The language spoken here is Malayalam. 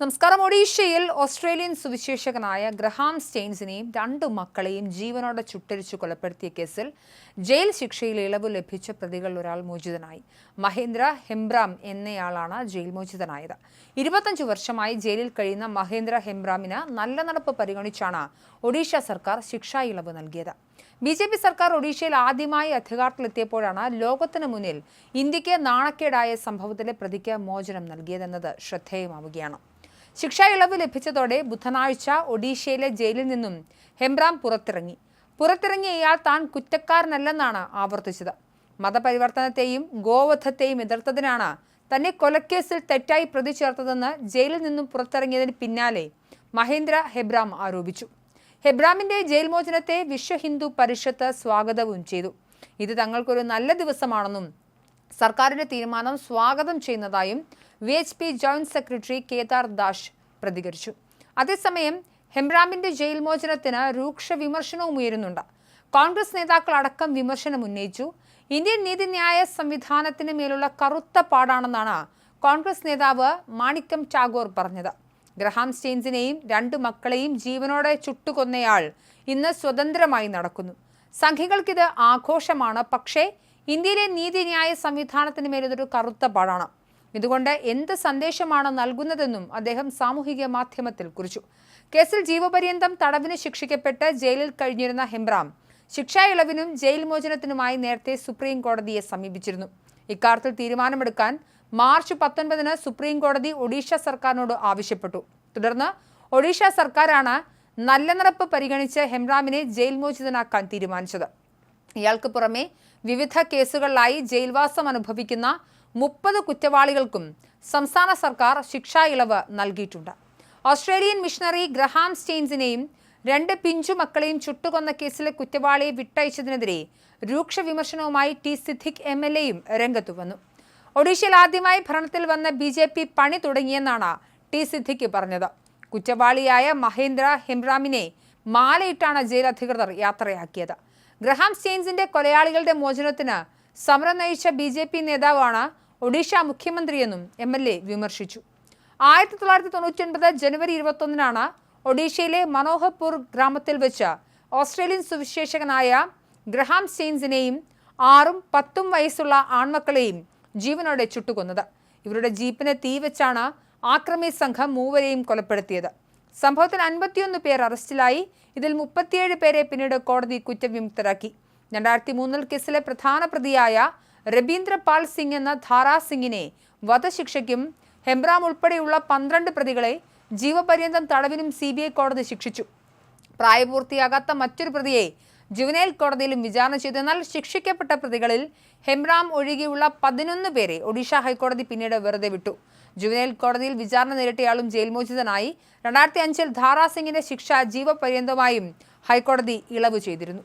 നമസ്കാരം. ഒഡീഷയിൽ ഓസ്ട്രേലിയൻ സുവിശേഷകനായ ഗ്രഹാം സ്റ്റെയിൻസിനെയും രണ്ടു മക്കളെയും ജീവനോടെ ചുട്ടരിച്ചു കൊലപ്പെടുത്തിയ കേസിൽ ജയിൽ ശിക്ഷയിൽ ഇളവ് ലഭിച്ച പ്രതികളിൽ ഒരാൾ മോചിതനായി. മഹേന്ദ്ര ഹെംബ്രാം എന്നയാളാണ് ജയിൽ മോചിതനായത്. ഇരുപത്തഞ്ചു വർഷമായി ജയിലിൽ കഴിയുന്ന മഹേന്ദ്ര ഹെംബ്രാമിന് നല്ല നടപ്പ് പരിഗണിച്ചാണ് ഒഡീഷ സർക്കാർ ശിക്ഷാ ഇളവ് നൽകിയത്. ബി ജെ പി സർക്കാർ ഒഡീഷയിൽ ആദ്യമായി അധികാരത്തിലെത്തിയപ്പോഴാണ് ലോകത്തിന് മുന്നിൽ ഇന്ത്യയ്ക്ക് നാണക്കേടായ സംഭവത്തിലെ പ്രതിക്ക് മോചനം നൽകിയതെന്നത് ശ്രദ്ധേയമാവുകയാണ്. ശിക്ഷാ ഇളവ് ലഭിച്ചതോടെ ബുധനാഴ്ച ഒഡീഷയിലെ ജയിലിൽ നിന്നും ഹെംറാം പുറത്തിറങ്ങി. പുറത്തിറങ്ങിയ ഇയാൾ താൻ കുറ്റക്കാരനല്ലെന്നാണ് ആവർത്തിച്ചത്. മതപരിവർത്തനത്തെയും ഗോവധത്തെയും എതിർത്തതിനാണ് തന്നെ കൊലക്കേസിൽ തെറ്റായി പ്രതി ചേർത്തതെന്ന് ജയിലിൽ നിന്നും പുറത്തിറങ്ങിയതിന് പിന്നാലെ മഹേന്ദ്ര ഹെബ്രാം ആരോപിച്ചു. ഹെബ്രാമിന്റെ ജയിൽ മോചനത്തെ വിശ്വ ഹിന്ദു പരിഷത്ത് സ്വാഗതവും ചെയ്തു. ഇത് തങ്ങൾക്കൊരു നല്ല ദിവസമാണെന്നും സർക്കാരിന്റെ തീരുമാനം സ്വാഗതം ചെയ്യുന്നതായും V H P joint secretary Kedar Dash പ്രതികരിച്ചു. അതേസമയം ഹെംറാമിന്റെ ജയിൽ മോചനത്തിന് രൂക്ഷ വിമർശനവും ഉയരുന്നുണ്ട്. കോൺഗ്രസ് നേതാക്കൾ അടക്കം വിമർശനം ഉന്നയിച്ചു. ഇന്ത്യൻ നീതിന്യായ സംവിധാനത്തിന് മേലുള്ള കറുത്ത പാടാണെന്നാണ് കോൺഗ്രസ് നേതാവ് മാണിക്കം ടാഗോർ പറഞ്ഞത്. ഗ്രഹാം സ്റ്റെയിൻസിനെയും രണ്ട് മക്കളെയും ജീവനോടെ ചുട്ടുകൊന്നയാൾ ഇന്ന് സ്വതന്ത്രമായി നടക്കുന്നു. സംഘികൾക്കിത് ആഘോഷമാണ്. പക്ഷേ ഇന്ത്യയിലെ നീതിന്യായ സംവിധാനത്തിന് മേലിതൊരു കറുത്ത പാടാണ്. ഇതുകൊണ്ട് എന്ത് സന്ദേശമാണ് നൽകുന്നതെന്നും അദ്ദേഹം സാമൂഹിക മാധ്യമത്തിൽ കുറിച്ചു. കേസിൽ ജീവപര്യന്തം തടവിന് ശിക്ഷിക്കപ്പെട്ട് ജയിലിൽ കഴിഞ്ഞിരുന്ന ഹെംബ്രാം ശിക്ഷാ ഇളവിനും ജയിൽ മോചനത്തിനുമായി നേരത്തെ സുപ്രീം കോടതിയെ സമീപിച്ചിരുന്നു. ഇക്കാര്യത്തിൽ തീരുമാനമെടുക്കാൻ മാർച്ച് പത്തൊൻപതിന് സുപ്രീം കോടതി ഒഡീഷ സർക്കാരിനോട് ആവശ്യപ്പെട്ടു. തുടർന്ന് ഒഡീഷ സർക്കാരാണ് നല്ല നിറപ്പ് പരിഗണിച്ച് ഹെംറാമിനെ ജയിൽ മോചിതനാക്കാൻ തീരുമാനിച്ചത്. ഇയാൾക്ക് പുറമെ വിവിധ കേസുകളിലായി ജയിൽവാസം അനുഭവിക്കുന്ന മുപ്പത് കുറ്റവാളികൾക്കും സംസ്ഥാന സർക്കാർ ശിക്ഷാ ഇളവ് നൽകിയിട്ടുണ്ട്. ഓസ്ട്രേലിയൻ മിഷണറി ഗ്രഹാം സ്റ്റെയിൻസിനെയും രണ്ട് പിഞ്ചു മക്കളെയും ചുട്ടുകൊന്ന കേസിലെ കുറ്റവാളിയെ വിട്ടയച്ചതിനെതിരെ രൂക്ഷ വിമർശനവുമായി ടി സിദ്ദിഖ് എം എൽ എയും രംഗത്തു വന്നു. ഒഡീഷയിൽ ആദ്യമായി ഭരണത്തിൽ വന്ന ബി ജെ പി പണി തുടങ്ങിയെന്നാണ് ടി സിദ്ദിഖ് പറഞ്ഞത്. കുറ്റവാളിയായ മഹേന്ദ്ര ഹെംറാമിനെ മാലയിട്ടാണ് ജയിൽ അധികൃതർ യാത്രയാക്കിയത്. ഗ്രഹാം സ്റ്റെയിൻസിന്റെ കൊലയാളികളുടെ മോചനത്തിന് സമരം നയിച്ച ബി ജെ പി നേതാവാണ് ഒഡീഷ മുഖ്യമന്ത്രിയെന്നും എം എൽ എ വിമർശിച്ചു. ആയിരത്തി തൊള്ളായിരത്തി തൊണ്ണൂറ്റി ജനുവരി ഇരുപത്തൊന്നിനാണ് ഒഡീഷയിലെ മനോഹർപൂർ ഗ്രാമത്തിൽ വെച്ച് ഓസ്ട്രേലിയൻ സുവിശേഷകനായ ഗ്രഹാം സ്റ്റെയിൻസിനെയും ആറും പത്തും വയസ്സുള്ള ആൺമക്കളെയും ജീവനോടെ ചുട്ടുകൊന്നത്. ഇവരുടെ ജീപ്പിന് തീ വെച്ചാണ് ആക്രമി സംഘം മൂവരെയും കൊലപ്പെടുത്തിയത്. സംഭവത്തിൽ അൻപത്തിയൊന്ന് പേർ അറസ്റ്റിലായി. ഇതിൽ മുപ്പത്തിയേഴ് പേരെ പിന്നീട് കോടതി കുറ്റവിമുക്തരാക്കി. രണ്ടായിരത്തി മൂന്നിൽ കേസിലെ പ്രധാന പ്രതിയായ രബീന്ദ്ര പാൽ സിംഗ് എന്ന ധാരാ സിംഗിനെ വധശിക്ഷയ്ക്കും ഹെംബ്രാം ഉൾപ്പെടെയുള്ള പന്ത്രണ്ട് പ്രതികളെ ജീവപര്യന്തം തടവിനും സി കോടതി ശിക്ഷിച്ചു. പ്രായപൂർത്തിയാകാത്ത മറ്റൊരു പ്രതിയെ ജുവനൈൽ കോടതിയിലും വിചാരണ ചെയ്തു. എന്നാൽ ശിക്ഷിക്കപ്പെട്ട പ്രതികളിൽ ഹെംറാം ഒഴികെയുള്ള പതിനൊന്ന് പേരെ ഒഡീഷ ഹൈക്കോടതി പിന്നീട് വെറുതെ വിട്ടു. ജുവനൈൽ കോടതിയിൽ വിചാരണ നേരിട്ടയാളും ജയിൽമോചിതനായി രണ്ടായിരത്തി അഞ്ചിൽ ധാരാസിംഗിന്റെ ശിക്ഷ ജീവപര്യന്തമായും ഹൈക്കോടതി ഇളവ് ചെയ്തിരുന്നു.